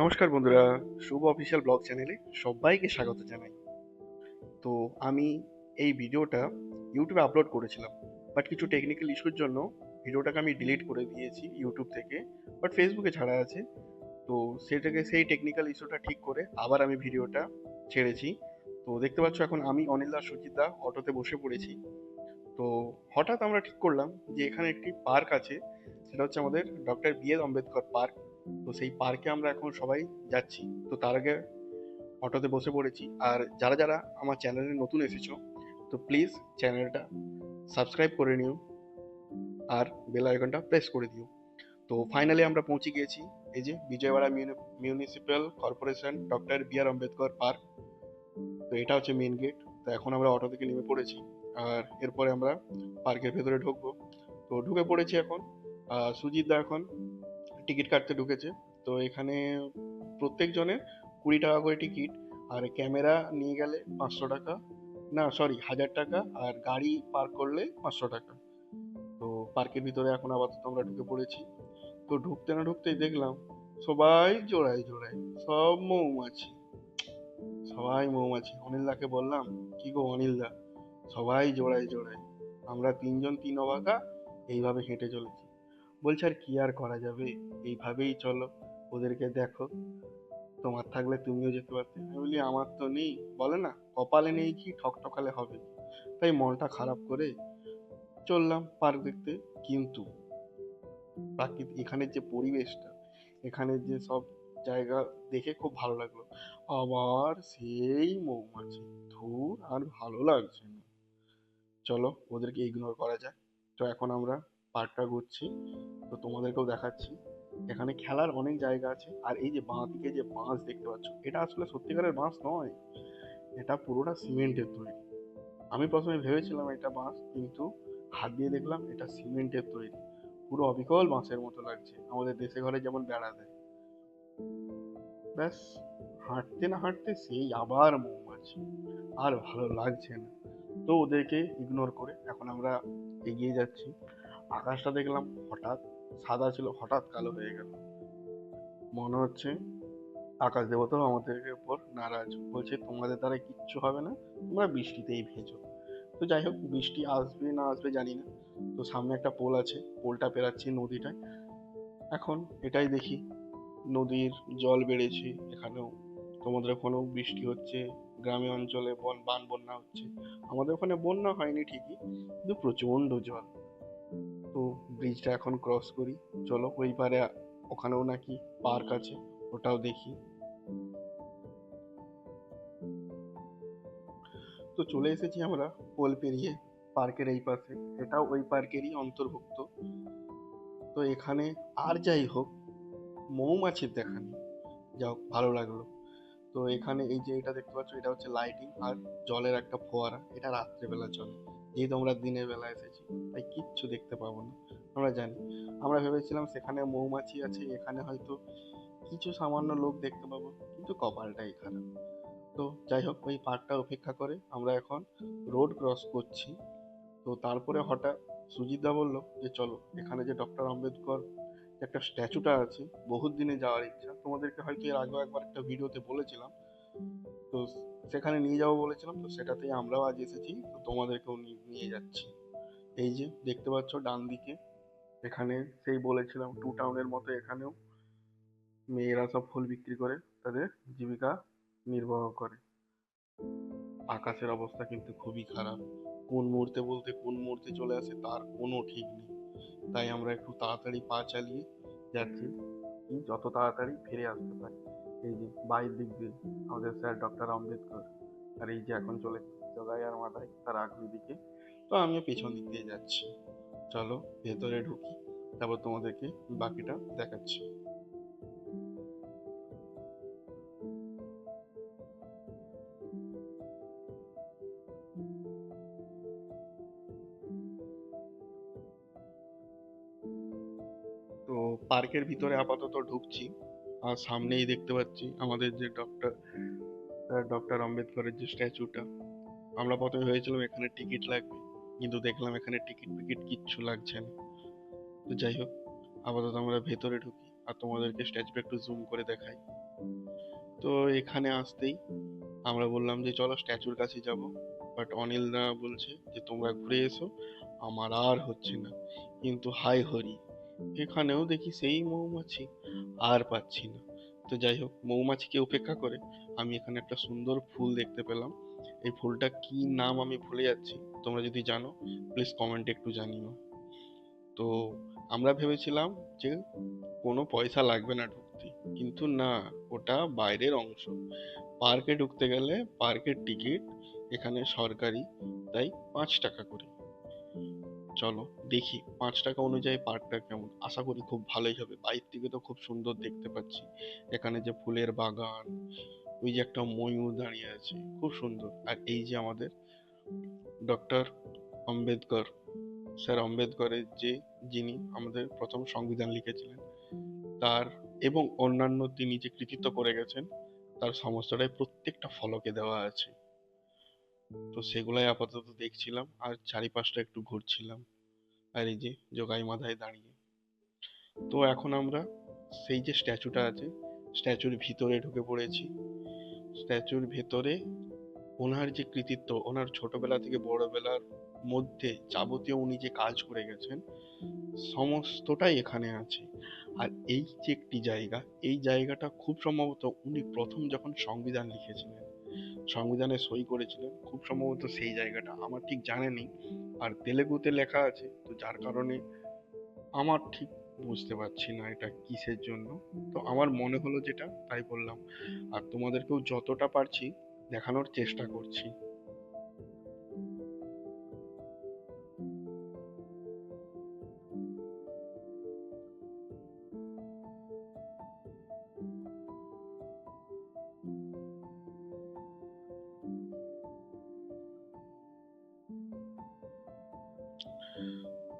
নমস্কার বন্ধুরা, শুভ official blog চ্যানেলে সবাইকে স্বাগত জানাই। তো আমি এই ভিডিওটা ইউটিউবে আপলোড করেছিলাম বাট কিছু টেকনিক্যাল ইস্যুর জন্য ভিডিওটাকে আমি ডিলিট করে দিয়েছি ইউটিউব থেকে বাট ফেসবুকে ছাড়া আছে। তো সেটাকে, সেই টেকনিক্যাল ইস্যুটা ঠিক করে আবার আমি ভিডিওটা ছেড়েছি। তো দেখতে পাচ্ছ এখন আমি অনিলদা সুচিতদা অটোতে বসে পড়েছি। তো হঠাৎ আমরা ঠিক করলাম যে এখানে একটি পার্ক আছে, সেটা হচ্ছে আমাদের doctor B S Ambedkar park তো সেই পার্কে আমরা এখন সবাই যাচ্ছি। তো তার আগে অটোতে বসে পড়েছি। আর যারা যারা আমার চ্যানেলে নতুন এসেছ, তো প্লিজ চ্যানেলটা সাবস্ক্রাইব করে নিও আর বেল আইকনটা প্রেস করে দিও। তো ফাইনালি আমরা পৌঁছে গিয়েছি। এই যে Vijayawada municipal corporation doctor B R Ambedkar park তো এটা হচ্ছে মেন গেট তো এখন আমরা অটো থেকে নেমে পড়েছি। আর এরপরে আমরা পার্কের ভেতরে ঢুকবো। তো ঢুকে পড়েছি এখন। সুজিত দা এখন টিকিট কাটতে ঢুকেছে। তো এখানে প্রত্যেকজনের কুড়ি টাকা করে টিকিট, আর ক্যামেরা নিয়ে গেলে পাঁচশো টাকা। না সরি হাজার টাকা, আর গাড়ি পার্ক করলে পাঁচশো টাকা। তো পার্কের ভিতরে এখন আপাতত আমরা ঢুকে পড়েছি। তো ঢুকতে না ঢুকতেই দেখলাম সবাই জোড়ায় জোড়ায়, সব মৌমাছি। সবাই মৌমাছি। অনিলদাকে বললাম, কি গো অনিলদা? সবাই জোড়ায় জোড়ায়। আমরা তিনজন তিন অবাকা এইভাবে হেঁটে চলেছি। বলছে, আর কি আর করা যাবে? এইভাবেই চলো, ওদেরকে দেখো। তোমার থাকলে তুমিও যেতে পারতে। আমি বলি, আমার তো নেই। বলে না, কপালে নেই কি, ঠকঠকালে হবে তাই মনটা খারাপ করে চললাম পার্ক দেখতে। কিন্তু প্রাকৃতিক এখানের যে পরিবেশটা, এখানের যে সব জায়গা দেখে খুব ভালো লাগল। আবার সেই মৌমাছি, ধুর, আর ভালো লাগছে না। চলো, ওদেরকে ইগনোর করা যায় তো এখন আমরা পার্কটা ঘুরছি। তো তোমাদেরকেও দেখাচ্ছি। এখানে খেলার অনেক জায়গা আছে। আর এই যে বাঁ দিকে যে বাঁশ দেখতে পাচ্ছ, এটা আসলে সত্যিকারের বাঁশ নয়। এটা পুরোটা সিমেন্টের তৈরি। আমি প্রথমে ভেবেছিলাম এটা বাঁশ, কিন্তু হাত দিয়ে দেখলাম এটা সিমেন্টের তৈরি। পুরো অবিকল বাঁশের মতো লাগছে। আমাদের দেশে ঘরে যেমন বেড়া দেয়। ব্যাস, হাঁটতে না হাঁটতে সেই আবার মৌমাছি। আর ভালো লাগছে না। তো ওদেরকে ইগনোর করে এখন আমরা এগিয়ে যাচ্ছি। আকাশটা দেখলাম হঠাৎ সাদা ছিল, হঠাৎ কালো হয়ে গেল। মনে হচ্ছে আকাশ দেবতাও আমাদের উপর নারাজ। বলছে, তোমাদের দ্বারা কিচ্ছু হবে না, তোমরা বৃষ্টিতেই ভেজো। তো যাই হোক, বৃষ্টি আসবে না আসবে জানি না। তো সামনে একটা পোল আছে, পোলটা পেরাচ্ছি নদীটায়। এখন এটাই দেখি, নদীর জল বেড়েছে, এখানেও তোমাদের ওখানেও বৃষ্টি হচ্ছে, গ্রামে অঞ্চলে বন, বান বন্যা হচ্ছে। আমাদের ওখানে বন্যা হয়নি ঠিকই, কিন্তু প্রচণ্ড জল। তো ব্রিজটা এখন ক্রস করি। চলো ওই পারে ওখানেও নাকি পার্ক আছে, ওটাও দেখি। তো চলে এসেছি আমরা পোল পেরিয়ে পার্কের এই পাশে। এটাও ওই পার্কেরই অন্তর্ভুক্ত। তো এখানে আর যাই হোক, মৌমাছির দেখা নেই। যাও ভালো লাগল। তো এখানে এই যে এটা দেখতে পাচ্ছ, এটা হচ্ছে লাইটিং আর জলের একটা ফোয়ারা। এটা রাত্রেবেলা চলে। যেহেতু আমরা দিনের বেলা এসেছি, তাই কিচ্ছু দেখতে পাবো না। আমরা জানি। আমরা ভেবেছিলাম সেখানে মৌমাছি আছে, এখানে হয়তো কিছু সামান্য লোক দেখতে পাবো, কিন্তু কপালটাই খারাপ। তো যাই হোক, ওই পার্কটা অপেক্ষা করে আমরা এখন রোড ক্রস করছি। তো তারপরে হঠাৎ সুজিতদা বলল যে, চলো, এখানে যে ডক্টর আম্বেদকর একটা স্ট্যাচুটা আছে বহুত দিনে যাওয়ার ইচ্ছা। তোমাদেরকে হয়তো এর আগেও একবার একটা ভিডিওতে বলেছিলাম। তো সেখানে নিয়ে যাব বলেছিলাম, তো সেটাতেই আমরাও আজ এসেছি, তো তোমাদেরকেও নিয়ে যাচ্ছি। এই যে, দেখতে পাচ্ছ ডান দিকে, এখানে সেই বলেছিলাম টু টাউনের মতো এখানেও মেয়েরা সব ফুল বিক্রি করে, তাদের জীবিকা নির্বাহ করে। আকাশের অবস্থা কিন্তু খুবই খারাপ। কোন মুহূর্তে বলতে কোন মুহূর্তে চলে আসে তার কোনো ঠিক নেই। তাই আমরা একটু তাড়াতাড়ি পা চালিয়ে যাচ্ছি। যত তাড়াতাড়ি ফিরে আসতে পারি। এই যে বাইরের দিক দিয়ে আমাদের স্যার ডক্টর আম্বেদকর, আর এই যে এখন চলে আর মাথায় তার আগ্রী দিকে। তো আমিও পিছন দিক দিয়ে যাচ্ছি। চলো ভেতরে ঢুকি, তারপর তোমাদেরকে বাকিটা দেখাচ্ছি। পার্কের ভিতরে আপাতত ঢুকছি। আর সামনেই দেখতে পাচ্ছি আমাদের যে ডক্টর ডক্টর আম্বেদকরের যে স্ট্যাচুটা আমরা প্রথমে ভেবেছিলাম এখানে টিকিট লাগবে, কিন্তু দেখলাম এখানে টিকিট ফিকিট কিচ্ছু লাগছে না। তো যাই হোক, আপাতত আমরা ভেতরে ঢুকি আর তোমাদেরকে স্ট্যাচুটা একটু জুম করে দেখাই। তো এখানে আসতেই আমরা বললাম যে, চলো স্ট্যাচুর কাছে যাব। বাট অনিল দা বলছে যে, তোমরা ঘুরে এসো, আমার আর হচ্ছে না। কিন্তু হাই হরি এখানেও দেখি সেই মৌমাছি আর পাচ্ছি না। তো যাই হোক, মৌমাছিকে উপেক্ষা করে আমি এখানে একটা সুন্দর ফুল দেখতে পেলাম। এই ফুলটা কি নাম আমি ভুলে যাচ্ছি। তোমরা যদি জানো প্লিজ কমেন্টে একটু জানিও। তো আমরা ভেবেছিলাম যে কোনো পয়সা লাগবে না ঢুকতে। কিন্তু না, ওটা বাইরের অংশ। পার্কে ঢুকতে গেলে পার্কের টিকিট এখানে সরকারি, তাই পাঁচ টাকা করে। চলো দেখি পাঁচ টাকা অনুযায়ী পার্কটা কেমন। আশা করি খুব ভালোই হবে। বাইরে থেকে তো খুব সুন্দর দেখতে পাচ্ছি। এখানে যে ফুলের বাগান, ওই যে একটা ময়ূর দাঁড়িয়ে আছে, খুব সুন্দর। আর এই যে আমাদের ডক্টর আম্বেদকর স্যার আম্বেদকরের যে যিনি আমাদের প্রথম সংবিধান লিখেছিলেন, তার এবং অন্যান্য তিনি যে কৃতিত্ব করে গেছেন, তার সমস্তটাই প্রত্যেকটা ফলকে দেওয়া আছে। তো সেগুলাই আপাতত দেখছিলাম, আর চারিপাশটা একটু ঘুরছিলাম। আর এই যে জোগাই মাথায় দাঁড়িয়ে। তো এখন আমরা সেই যে স্ট্যাচুটা আছে, স্ট্যাচুর ভিতরে ঢুকে পড়েছি। স্ট্যাচুর ভেতরে ওনার যে কৃতিত্ব, ওনার ছোটবেলা থেকে বড়বেলার মধ্যে যাবতীয় উনি যে কাজ করে গেছেন, সমস্তটাই এখানে আছে। আর এই যে একটি জায়গা, এই জায়গাটা খুব সম্ভবত উনি প্রথম যখন সংবিধান লিখেছিলেন সংবিধানে সই করেছিলেন, খুব সম্ভবত সেই জায়গাটা, আমার ঠিক জানা নেই। আর তেলেগুতে লেখা আছে, তো যার কারণে আমার ঠিক বুঝতে পারছি না এটা কিসের জন্য। তো আমার মনে হলো যেটা, তাই বললাম। আর তোমাদেরকেও যতটা পারছি দেখানোর চেষ্টা করছি।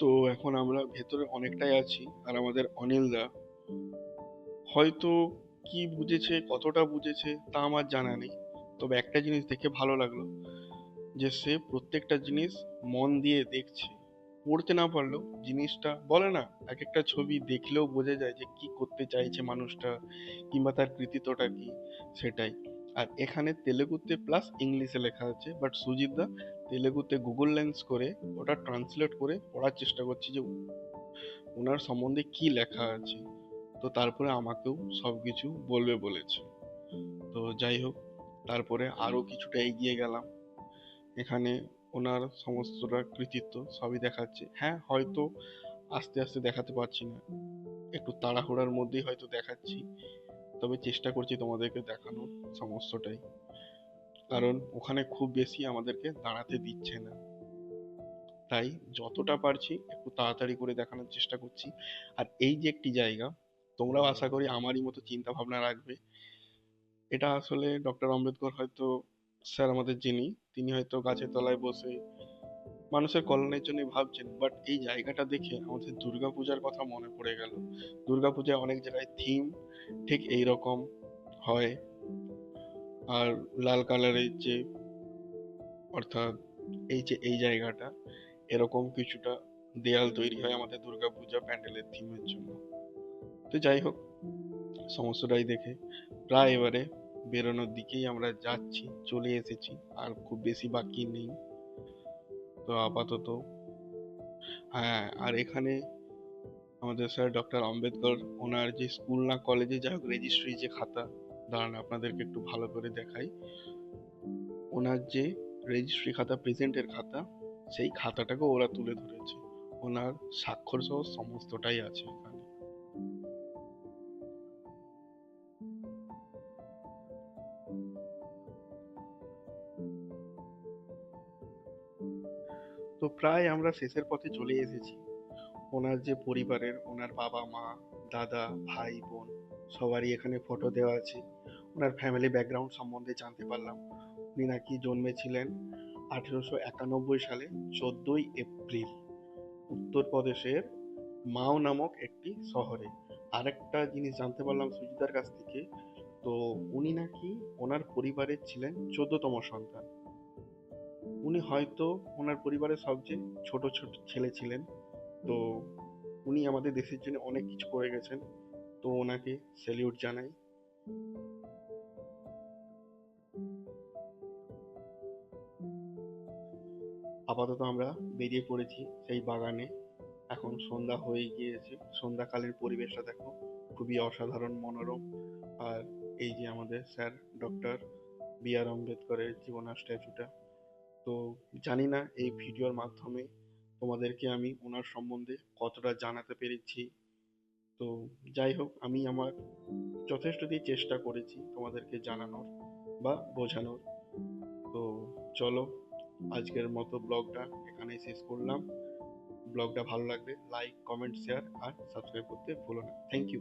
তো এখন আমরা ভেতরে অনেকটাই আছি, আর আমাদের অনিলদা হয়তো কি বুঝেছে, কতটা বুঝেছে, তা আমার জানা নেই। তবে একটা জিনিস দেখে ভালো লাগল, যে সে প্রত্যেকটা জিনিস মন দিয়ে দেখছে। পড়তে না পারলেও জিনিসটা বলে না এক একটা ছবি দেখলেও বোঝা যায় যে কি করতে চাইছে মানুষটা, কিংবা তার কৃতিত্বটা কি, সেটাই। আর এখানে তেলেগুতে প্লাস ইংলিশে লেখা আছে বাট সুজিত দা তেলেগুতে গুগল লেন্স করে ওটা ট্রান্সলেট করে পড়ার চেষ্টা করছি যে ওনার সম্বন্ধে কি লেখা আছে। তো তারপরে আমাকেও সব কিছু বলবে বলেছে। তো যাই হোক, তারপরে আরও কিছুটা এগিয়ে গেলাম। এখানে ওনার সমস্তটা কৃতিত্ব সবই দেখাচ্ছে। হ্যাঁ হয়তো আস্তে আস্তে দেখাতে পারছি না। একটু তাড়াহুড়ার মধ্যেই হয়তো দেখাচ্ছি। তবে চেষ্টা করছি তোমাদেরকে দেখানোর সমস্তটাই। কারণ ওখানে খুব বেশি আমাদেরকে দাঁড়াতে দিচ্ছে না। তাই যতটা পারছি একটু তাড়াতাড়ি করে দেখানোর চেষ্টা করছি। আর এই যে একটি জায়গা, তোমরাও আশা করি আমারই মতো চিন্তা ভাবনা রাখবে। এটা আসলে ডক্টর আম্বেদকর হয়তো স্যার আমাদের যিনি, তিনি হয়তো গাছের তলায় বসে মানুষের কল্যাণের জন্য ভাবছেন বাট এই জায়গাটা দেখে আমাদের দুর্গাপূজার কথা মনে পড়ে গেল। দুর্গাপূজায় অনেক জায়গায় থিম ঠিক এই রকম হয়। আর লাল কালারের যে অর্থাৎ এই যে, এই জায়গাটা, এরকম কিছুটা দেয়াল তৈরি হয় আমাদের দুর্গাপূজা প্যান্ডেলের থিমের জন্য। তো যাই হোক, সমস্তটাই দেখে প্রায় এবারে বেরোনোর দিকেই আমরা যাচ্ছি, চলে এসেছি, আর খুব বেশি বাকি নেই। তো আপাতত হ্যাঁ আর এখানে আমাদের স্যার ডক্টর আম্বেদকর, ওনার যে স্কুল না কলেজে যাই হোক রেজিস্ট্রি যে খাতা দাঁড়ান, আপনাদেরকে একটু ভালো করে দেখাই। ওনার যে রেজিস্ট্রি খাতা প্রেজেন্টের খাতা, সেই খাতাটাকে ওরা তুলে ধরেছে। ওনার স্বাক্ষর সহ সমস্তটাই আছে এখানে। তো প্রায় আমরা শেষের পথে চলে এসেছি। ওনার যে পরিবারের, ওনার বাবা মা দাদা, ভাই, বোন, সবারই এখানে ফটো দেওয়া আছে। ওনার ফ্যামিলি ব্যাকগ্রাউন্ড সম্বন্ধে জানতে পারলাম। উনি নাকি জন্মেছিলেন আঠেরোশো একানব্বই সালে, চোদ্দই এপ্রিল। উত্তরপ্রদেশের মাও নামক একটি শহরে। আরেকটা জিনিস জানতে পারলাম সুজিতার কাছ থেকে, তো উনি নাকি ওনার পরিবারের ছিলেন চোদ্দতম সন্তান। উনি হয়তো ওনার পরিবারের সবচেয়ে ছোট ছোট ছেলে ছিলেন। তো উনি আমাদের দেশের জন্য অনেক কিছু করে গেছেন। তো ওনাকে স্যালিউট জানাই। আপাতত আমরা বেরিয়ে পড়েছি সেই বাগানে। এখন সন্ধ্যা হয়ে গিয়েছে। সন্ধ্যাকালের পরিবেশটা দেখো, খুবই অসাধারণ, মনোরম। আর এই যে আমাদের স্যার, ডক্টর বি আর আম্বেদকরের জীবনার স্ট্যাচুটা। তো জানি না এই ভিডিওর মাধ্যমে তোমাদেরকে আমি ওনার সম্বন্ধে কতটা জানাতে পেরেছি। তো যাই হোক, আমি আমার যথেষ্ট দিয়ে চেষ্টা করেছি তোমাদেরকে জানানোর বা বোঝানোর। তো চলো আজকের মতো ব্লগটা এখানেই শেষ করলাম। ব্লগটা ভালো লাগলে লাইক কমেন্ট শেয়ার আর সাবস্ক্রাইব করতে ভুলো না। Thank you